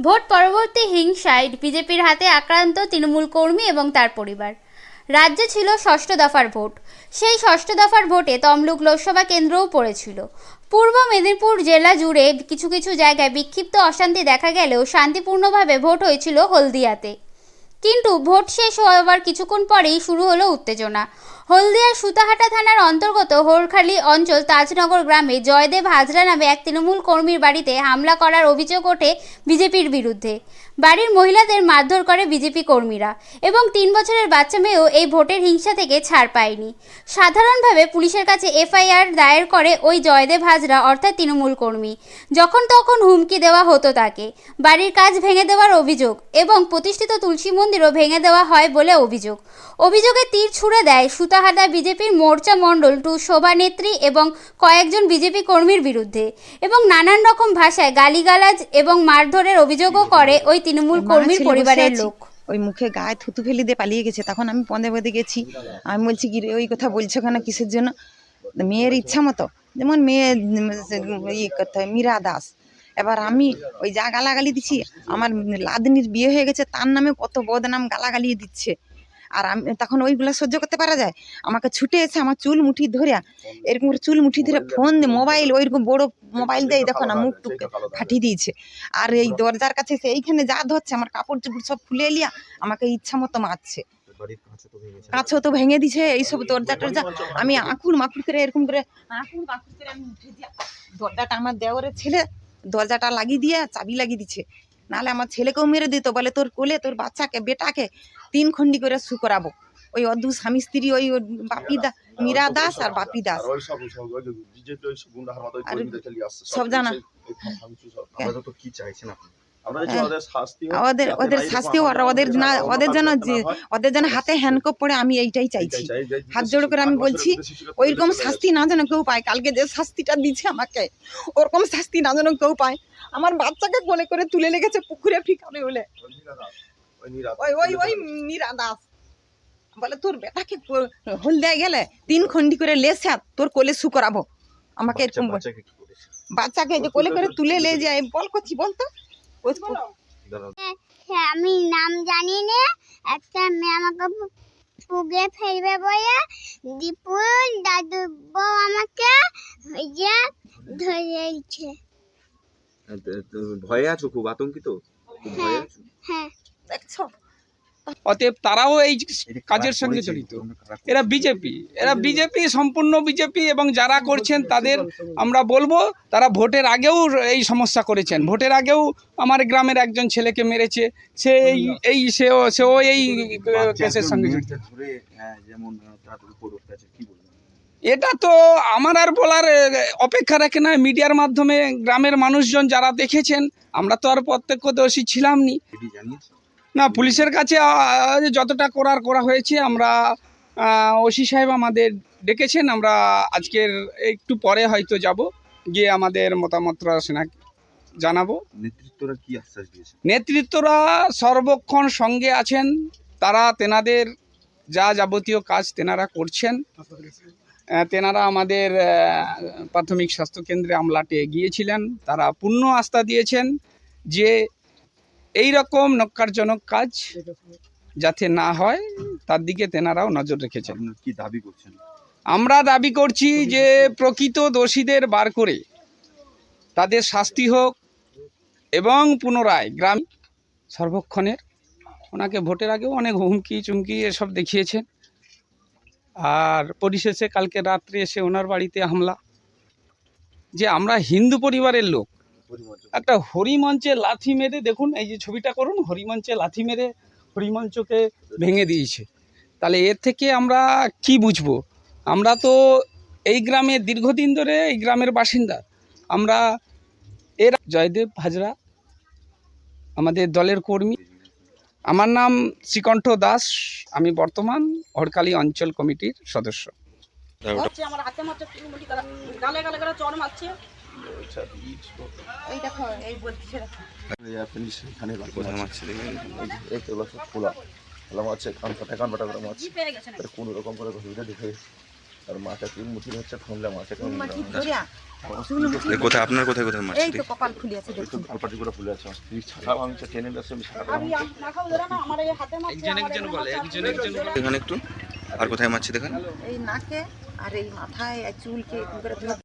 Vote পরবর্তী হিংসায় বিজেপির হাতে আক্রান্ত তৃণমূল কর্মী এবং তার পরিবার। রাজ্যে ছিল ষষ্ঠ দফার ভোট। সেই ষষ্ঠ দফার ভোটে তমলুক লোকসভা কেন্দ্রও পড়েছিল। পূর্ব মেদিনীপুর জেলা জুড়ে কিছু কিছু জায়গায় বিক্ষিপ্ত অশান্তি দেখা গেলেও শান্তিপূর্ণভাবে ভোট হয়েছিল হলদিয়াতে। কিন্তু ভোট শেষ হওয়ার কিছুক্ষণ পরেই শুরু হলো উত্তেজনা। হলদিয়ার সুতাহাটা থানার অন্তর্গত হোরখালি অঞ্চল তাজনগর গ্রামে জয়দেব হাজরা নামে এক তৃণমূল কর্মীর বাড়িতে হামলা করার অভিযোগ ওঠে বিজেপির বিরুদ্ধে। বাড়ির মহিলাদের মারধর করে বিজেপি কর্মীরা এবং তিন বছরের বাচ্চা মেয়েও এই ভোটের হিংসা থেকে ছাড় পায়নি। সাধারণভাবে পুলিশের কাছে এফআইআর দায়ের করে ওই জয়দেব হাজরা, অর্থাৎ তৃণমূল কর্মী। যখন তখন হুমকি দেওয়া হতো তাকে। বাড়ির কাজ ভেঙে দেওয়ার অভিযোগ এবং প্রতিষ্ঠিত তুলসী মন্দিরও ভেঙে দেওয়া হয় বলে অভিযোগ। অভিযোগে তীর ছুড়ে দেয় সুতাহাদা বিজেপির মোর্চা মণ্ডল টু শোভানেত্রী এবং কয়েকজন বিজেপি কর্মীর বিরুদ্ধে এবং নানান রকম ভাষায় গালিগালাজ এবং মারধরের অভিযোগও করে ওই তৃণমূল কর্মীর পরিবারের লোক। ওই মুখে গায়ে থুতু ফেলে দিয়ে পালিয়ে গেছে। তখন আমি পদে পদে গেছি। আমি বলছি কি রে, ওই কথা বলছো কেন কিসের জন্য? মেয়ের ইচ্ছা মতো। যেমন মেয়ে ইয়ে করতে হয় মীরা দাস। এবার আমি ওই যা গালাগালি দিচ্ছি আমার লাদনির বিয়ে হয়ে গেছে তার নামে কত বদনাম গালাগালি দিচ্ছে। আর আমি তখন ওইগুলো সহ্য করতে পারা যায়। আমাকে ছুটে এসে আমার চুল মুঠি ধরে এরকম করে চুল মুঠি ধরে ফোন মোবাইল ওইরকম বড় মোবাইল দেয় দেখো না মুখ টুক ফাটিয়ে দিয়েছে। আর এই দরজার কাছে এসে এইখানে যা ধরছে আমার কাপড় চোপড় সব খুলে লিয়া আমাকে ইচ্ছা মতো মারছে। কাছেও তো ভেঙে দিছে এইসব দরজা টরজা। আমি আঁকুর মাকুর করে এরকম করে আঁকুর মাকুর করে আমি উঠে দিয়া দরজাটা আমার দেওয়ারের ছেলে দরজাটা লাগিয়ে দিয়ে চাবি লাগিয়ে দিচ্ছে নাহলে আমার ছেলেকেও মেরে দিত বলে তোর কোলে তোর বাচ্চাকে বেটাকে তিন খন্ডি করে শু করাবো ওই অধু স্বামী স্ত্রী ওই বাপি দা মীরা দাস আর বাপি দাস আর সব জানা। তো কি চাইছেন আপনি হ্যাঁ। ওদের ওদের যাতে ওদের শাস্তি ওদের না ওদের যেন হয়। ওদের যেন হাতে হ্যান্ডকপ পড়ে আমি এইটাই চাইছি। হাত জোড় করে আমি বলছি ওইরকম শাস্তি না যেন কেউ পায়। কালকে যে শাস্তিটা দিচ্ছে আমাকে ওরকম শাস্তি না যেন কেউ পায়। আমার বাচ্চাকে কোলে করে তুলে লেগেছে পুকুরে ফিকাবে বলে। ওই ওই ওই মীরা দাস। বলে তোর বেটাকে হল দেয় গেলে তিন খন্ডি করে লেসা তোর কোলে শু করাবো। আমাকে এরকম বাচ্চাকে যে কোলে করে তুলে লে যায় বল করছি বলতো। হ্যাঁ আমি নাম জানি না। একটা মেয়ে আমাকে পুগে ফেলবে বলে দীপুর দাদু বউ আমাকে যে ধরেছে তো ভয়ে আছো? খুব আতঙ্কিত? হ্যাঁ হ্যাঁ। দেখছ? অতএব তারাও এই কাজের সঙ্গে জড়িত? এরা বিজেপি এরা বিজেপি সম্পূর্ণ বিজেপি এবং যারা করছেন তাদের আমরা বলব তারা ভোটের আগেও এই সমস্যা করেছেন। ভোটের আগেও আমার গ্রামের একজন ছেলেকে মেরেছে সে এই এই সেও সেও এই কেসের সঙ্গে জড়িত। হ্যাঁ, এটা তো আমার আর বলার অপেক্ষা রাখে না মিডিয়ার মাধ্যমে গ্রামের মানুষজন যারা দেখেছেন আমরা তো আর প্রত্যক্ষদর্শী ছিলাম নি না পুলিশের কাছে যতটা করার করা হয়েছে আমরা ওসি সাহেব আমাদের ডেকেছেন আমরা আজকের একটু পরে হয়তো যাব গিয়ে আমাদের মতামতরা সেনা জানাব। নেতৃত্বরা কি আশ্বাস দিয়েছে নেতৃত্বরা সর্বক্ষণ সঙ্গে আছেন তারা তেনাদের যা যাবতীয় কাজ তেনারা করছেন তেনারা আমাদের প্রাথমিক স্বাস্থ্যকেন্দ্রে আমলাটে গিয়েছিলেন তারা পূর্ণ আস্থা দিয়েছেন যে এই রকম নক্কারজনক কাজ যাতে না হয় তার দিকে তেনারাও নজর রেখেছেন। কি দাবি করছেন? আমরা দাবি করছি যে প্রকৃত দোষীদের বার করে তাদের শাস্তি হোক এবং পুনরায় গ্রাম সর্বক্ষণের ওনাকে ভোটের আগেও অনেক হুমকি চুমকি এসব দেখিয়েছেন। আর পরিশেষে কালকে রাত্রে এসে ওনার বাড়িতে হামলা। যে আমরা হিন্দু পরিবারের লোক একটা হরিমঞ্চে লাথি মেরে দেখুন এই যে ছবিটা করুন হরিমঞ্চে লাথি মেরে হরিমঞ্চকে ভেঙে দিয়েছে। তাহলে এর থেকে আমরা কি বুঝব? আমরা তো এই গ্রামে দীর্ঘদিন ধরে এই গ্রামের বাসিন্দা। আমরা এর জয়দেব হাজরা আমাদের দলের কর্মী। আমার নাম শ্রীকণ্ঠ দাস আমি বর্তমান হরকালি অঞ্চল কমিটির সদস্য। হচ্ছে আমার হাতে মারছে গালে গালে করে চড় মারছে। কান রকম করে ঘুরে দেখে আর মুঠি হচ্ছে কোথায়? আপনার কোথায় কোথায় মারছে এই তো কপাল খুলে আছে একটু দেখুন। পাটি করে ফুলে আছে স্ত্রী ছাড়া আমি টেনে নিয়ে আমি ছাড়া আমি মাথাও ধরে না আমার এই হাতে মারছে একজন একজন বলে একজন একজন বলে এখানে একটু। আর কোথায় দেখান? এই নাকে আর এই মাথায় চুলকে করে